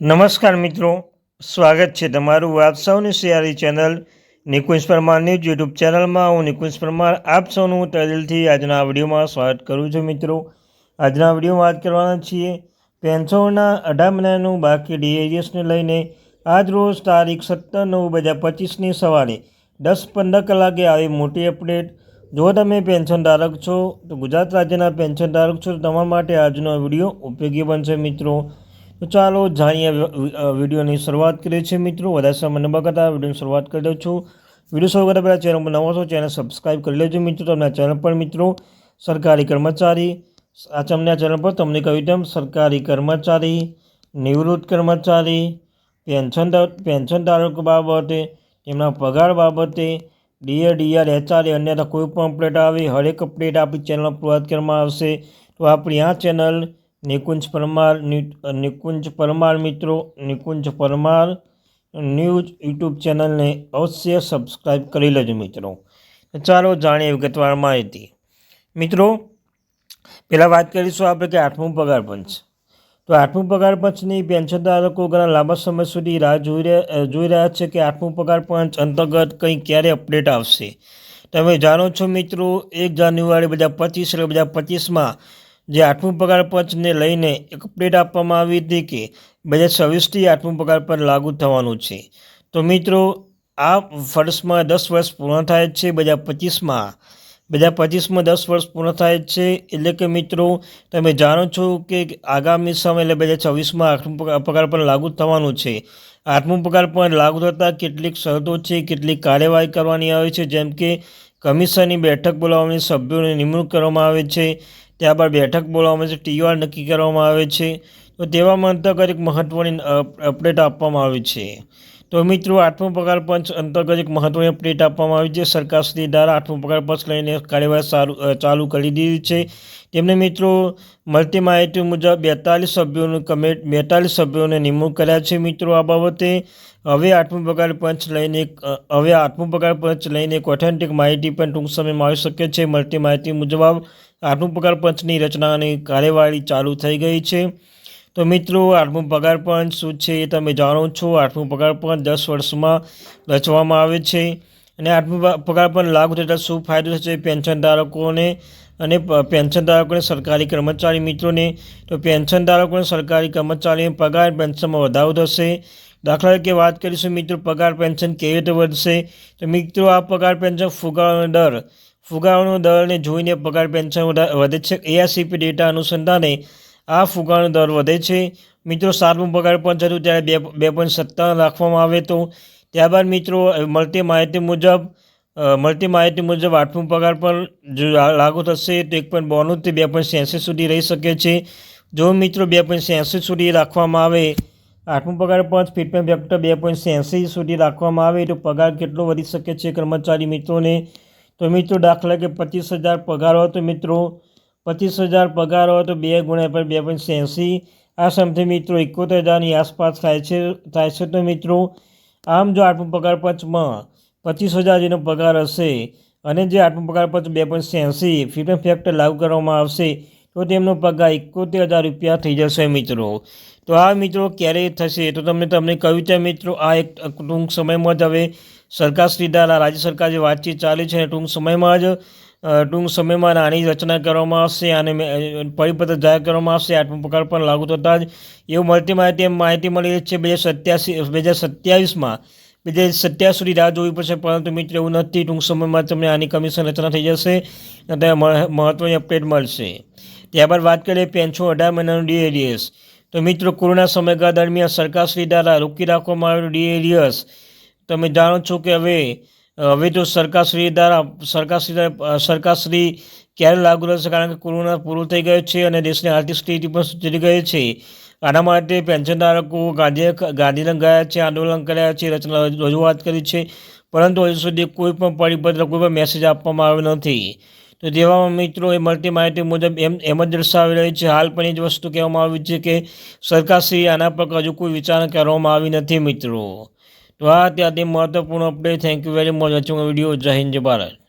નમસ્કાર મિત્રો, સ્વાગત છે તમારું આપ સૌની સિયારી channel Nikunj Parmar news YouTube ચેનલમાં. હું નિકુંજ પરમાર, આપ સૌનું તહેદિલથી આજના વિડીયોમાં સ્વાગત કરું છું મિત્રો. આજના વિડીયોમાં વાત કરવાના છીએ પેન્શનના અઢાર મહિનાનું બાકી ડીએજીએસને લઈને આજ રોજ તારીખ સત્તર નવ બે હજાર પચીસની સવારે દસ પંદર કલાકે આવી મોટી અપડેટ. જો તમે પેન્શન ધારક છો, તો ગુજરાત રાજ્યના પેન્શન ધારક છો તમારા માટે આજનો વીડિયો ઉપયોગી બનશે મિત્રો. તો ચાલો જાણીએ વિડીયોની શરૂઆત કરીએ છીએ મિત્રો. વધારે સમય ન બગાડતા વિડીયોની શરૂઆત કરી દઉં છું. વીડિયો શરૂ કરતા પહેલાં ચેનલ પર નવો છો ચેનલ સબસ્ક્રાઈબ કરી લેજો મિત્રો. તમને ચેનલ પર મિત્રો સરકારી કર્મચારી, આ તમને આ ચેનલ પર તમને કહ્યું તેમ સરકારી કર્મચારી, નિવૃત્ત કર્મચારી, પેન્શન પેન્શન ધારકો બાબતે, તેમના પગાર બાબતે, ડીએ, ડીઆર, એચઆર અન્યથા કોઈ પણ અપડેટ આવે, હરેક અપડેટ આપણી ચેનલ પ્રોવાઈડ કરવામાં આવશે. તો આપણી આ ચેનલ નિકુંજ પરમાર નિકુંજ પરમાર મિત્રો, નિકુંજ પરમાર ન્યૂઝ યુટ્યુબ ચેનલને અવશ્ય સબસ્ક્રાઈબ કરી લેજો મિત્રો. ચાલો જાણીએ વિગતવાર માહિતી. મિત્રો, પહેલાં વાત કરીશું આપણે કે આઠમું પગાર પંચ. તો આઠમું પગાર પંચની પેન્શન ધારકો ઘણા લાંબા સમય સુધી રાહ જોઈ રહ્યા જોઈ રહ્યા છે કે આઠમું પગાર પંચ અંતર્ગત કંઈ ક્યારે અપડેટ આવશે? તમે જાણો છો મિત્રો, એક જાન્યુઆરી બે પચીસ એટલે હજાર પચીસમાં જે આઠમું પગાર પંચને લઈને એક અપડેટ આપવામાં આવી હતી કે બે હજાર છવ્વીસથી આઠમું પગાર પર લાગુ થવાનું છે. તો મિત્રો, આ વર્ષમાં દસ વર્ષ પૂર્ણ થાય છે, બે હજાર પચીસમાં. બે હજાર પચીસમાં દસ વર્ષ પૂર્ણ થાય છે, એટલે કે મિત્રો, તમે જાણો છો કે આગામી સમય, એટલે બે હજાર છવ્વીસમાં આઠમું પગાર પણ લાગુ થવાનું છે. આઠમું પગાર પણ લાગુ થતાં કેટલીક શરતો છે, કેટલીક કાર્યવાહી કરવાની આવે છે, જેમ કે કમિશનની બેઠક બોલાવવાની, સભ્યોની નિમણૂક કરવામાં આવે છે ત્યારબાદ બેઠક બોલાવવામાં આવે છે. ટીઆર નક્કી કરવામાં આવે છે. તો તેવામાં અંતર્ગત એક મહત્ત્વની અપડેટ આપવામાં આવી છે. તો મિત્રો, આઠમો પગાર પંચ અંતર્ગત એક મહત્વની અપડેટ આપવામાં આવી છે. સરકારશ્રી દ્વારા આઠમો પગાર પંચ લઈને કાર્યવાહી સારું ચાલુ કરી દીધી છે. તેમણે મિત્રો મળતી માહિતી મુજબ બેતાલીસ સભ્યોનું કમિટ, બેતાલીસ સભ્યોને નિમણૂક કર્યા છે મિત્રો આ બાબતે. હવે આઠમું પગાર પંચ લઈને હવે આઠમું પગાર પંચ લઈને એક ઓથેન્ટિક માહિતી પણ ટૂંક સમયમાં આવી શકે છે. મળતી માહિતી મુજબ આઠમું પગાર પંચની રચનાની કાર્યવાહી ચાલુ થઈ ગઈ છે. તો મિત્રો, આઠમું પગાર પણ શું છે એ તમે જાણો છો. આઠમું પગાર પણ દસ વર્ષમાં રચવામાં આવે છે અને આઠમું પ- પગાર પણ લાગુ થતાં શું ફાયદો થશે પેન્શન ધારકોને અને પેન્શન ધારકોને સરકારી કર્મચારી મિત્રોને? તો પેન્શન ધારકોને સરકારી કર્મચારીઓને પગાર પેન્શનમાં વધારો થશે. દાખલા તરીકે વાત કરીશું મિત્રો, પગાર પેન્શન કેવી રીતે વધશે? તો મિત્રો, આ પગાર પેન્શન ફુગાવાનો દર, ફુગાવાનો દરને જોઈને પગાર પેન્શન વધે છે. એઆરસીપી ડેટા અનુસંધાને આ ફુગાણ દર વધે છે. મિત્રો, સાતમું પગાર પંચ હતું ત્યારે બે બે પોઈન્ટ સત્તાવન રાખવામાં આવે તો. ત્યારબાદ મિત્રો, મળતી માહિતી મુજબ મળતી માહિતી મુજબ આઠમું પગાર પણ જો લાગુ થશે તો એક પોઈન્ટ બોણુંથી બે પોઈન્ટ છ્યાસી સુધી રહી શકે છે. જો મિત્રો, બે પોઈન્ટ છ્યાસી સુધી રાખવામાં આવે, આઠમું પગાર પંચ ફીટમેન્ટ ફેક્ટર બે પોઈન્ટ છ્યાસી સુધી રાખવામાં આવે તો પગાર કેટલો વધી શકે છે કર્મચારી મિત્રોને? તો મિત્રો, દાખલા કે પચીસ હજાર પગાર હોય તો મિત્રો પચીસ હજાર પગાર હોય તો બે ગુણ્યા પર બે પોઈન્ટ એંસી. આ સમથી મિત્રો એકોતેર હજારની આસપાસ થાય છે થાય છે તો મિત્રો, આમ જો આઠમો પગાર પંચમાં, પચીસ હજાર જેનો પગાર હશે અને જે આઠમો પગાર પંચ બે પોઈન્ટ એંસી ફિટમેન્ટ ફેક્ટર લાગુ કરવામાં આવશે, તો તેમનો પગાર એકોતેર હજાર રૂપિયા થઈ જશે મિત્રો. તો આ મિત્રો ક્યારે થશે? તો તમને તમને કહ્યું છે મિત્રો, આ એક ટૂંક સમયમાં જ હવે સરકારશ્રી દ્વારા, રાજ્ય સરકાર જે વાતચીત ચાલી છે ટૂંક સમયમાં જ ટૂંક સમયમાં આની રચના કરવામાં આવશે અને પરિપત્ર જાહેર કરવામાં આવશે. આત્મપ્રકાર પણ લાગુ થતાં જ એવું મળતી માહિતી એમ માહિતી મળી રહી છે. બે હજાર સત્યાસી, બે હજાર સત્યાવીસમાં બે હજાર સત્યાવીસ સુધી રાહ જોવી પડશે. પરંતુ મિત્રો, એવું નથી. ટૂંક સમયમાં તમને આની કમિશન રચના થઈ જશે અને મહત્ત્વની અપડેટ મળશે. ત્યારબાદ વાત કરીએ પેન્શન અઢાર મહિનાનું ડીએડીએસ. તો મિત્રો, કોરોના સમયગાળા દરમિયાન સરકારશ્રી દ્વારા રોકી રાખવામાં આવેલું ડીએડીએસ. તમે જાણો છો કે હવે હવે તો સરકારશ્રી દ્વારા, સરકારશ્રી સરકારશ્રી ક્યારે લાગુ રહેશે? કારણ કે કોરોના પૂરું થઈ ગયો છે અને દેશની આર્થિક સ્થિતિ પણ સુધરી ગઈ છે. આના માટે પેન્શનધારકો ગાંધી, ગાંધીનગર ગયા છે, આંદોલન કર્યા છે, રચના રજૂઆત કરી છે. પરંતુ હજુ સુધી કોઈ પણ પરિપત્ર, કોઈ પણ મેસેજ આપવામાં આવ્યો નથી. તો તેવામાં મિત્રો, એ મળતી માહિતી મુજબ એમ એમ જ દર્શાવી રહી છે. હાલ પણ એ જ વસ્તુ કહેવામાં આવી છે કે સરકારશ્રી આના પર હજુ કોઈ વિચારણા કરવામાં આવી નથી, મિત્રો. તો આ ત્યાંથી મહત્વપૂર્ણ update thank you very much watching video જય હિન્દ જય ભારત